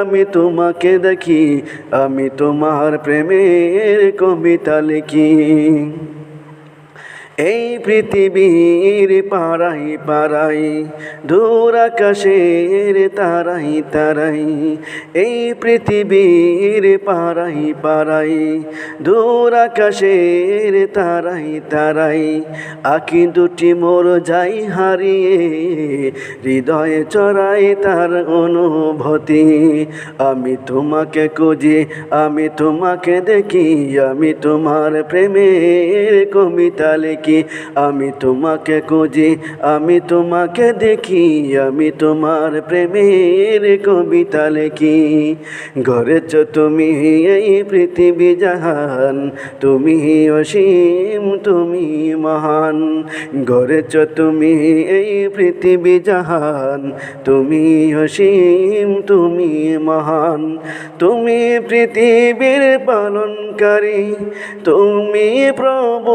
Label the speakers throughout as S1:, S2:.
S1: আমি তোমাকে দেখি আমি তোমার প্রেমের কবিতা লিখি। এই পৃথিবীর পাড়াই পাড়াই দূর আকাশের তারাই তারাই এই পৃথিবীর পাড়াই পাড়াই দূর আকাশের তারাই তারাই আঁকি দুটি মোর যাই হারিয়ে, হৃদয়ে চড়াই তার অনুভূতি। আমি তোমাকে খুঁজি, আমি তোমাকে দেখি, আমি তোমার প্রেমের কবিতা লিখি। আমি তোমাকে খুঁজি, আমি তোমাকে দেখি, আমি তোমার প্রেমের কবিতা লিখি। ঘরেছ তুমি এই পৃথিবী জাহান, তুমি অসীম, তুমি মহান। ঘরেছ তুমি এই পৃথিবী জাহান, তুমি অসীম, তুমি মহান। তুমি পৃথিবীর পালনকারী, তুমি প্রভু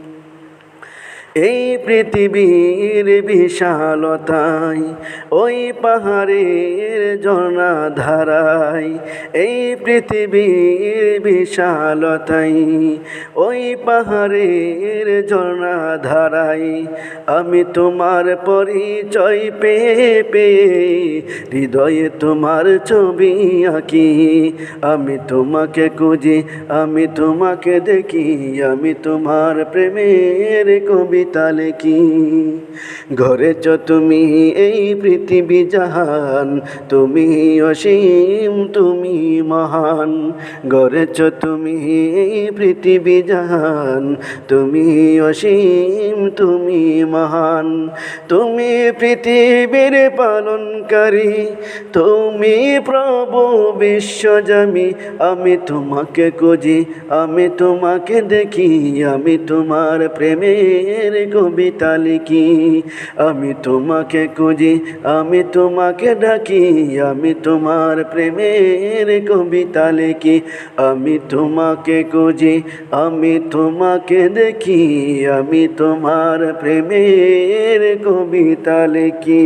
S1: এই পৃথিবীর বিশালতায় ওই পাহাড়ের ঝর্ণা এই পৃথিবীর বিশালতায় ওই পাহাড়ের ঝর্ণা আমি তোমার পরিচয় পেয়ে পেয়ে, হৃদয়ে তোমার ছবি আঁকি, আমি তোমাকে খুঁজি, আমি তোমাকে দেখি, আমি তোমার প্রেমের কবিতা লিখি ঘরেছ তুমি এই পৃথিবী জাহান, তুমি অসীম, তুমি মহান। ঘরেছ তুমি এই পৃথিবী জাহান, তুমি অসীম, তুমি মহান। তুমি পৃথিবীর পালনকারী, তুমি প্রভু বিশ্বজামি আমি তোমাকে খুঁজি, আমি তোমাকে দেখি, আমি তোমার প্রেমের কবিতা লিখি আমি তোমাকে খুঁজি, আমি তোমাকে ডাকি, আমি তোমার প্রেমের কবিতা লিখি আমি তোমাকে খুঁজি, আমি তোমাকে দেখি, আমি তোমার প্রেমের কবিতা লিখি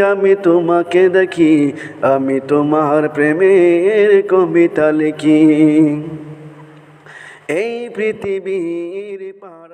S1: আমি তোমাকে দেখি আমি তোমার প্রেমের কবিতা লিখি। এই পৃথিবীর পা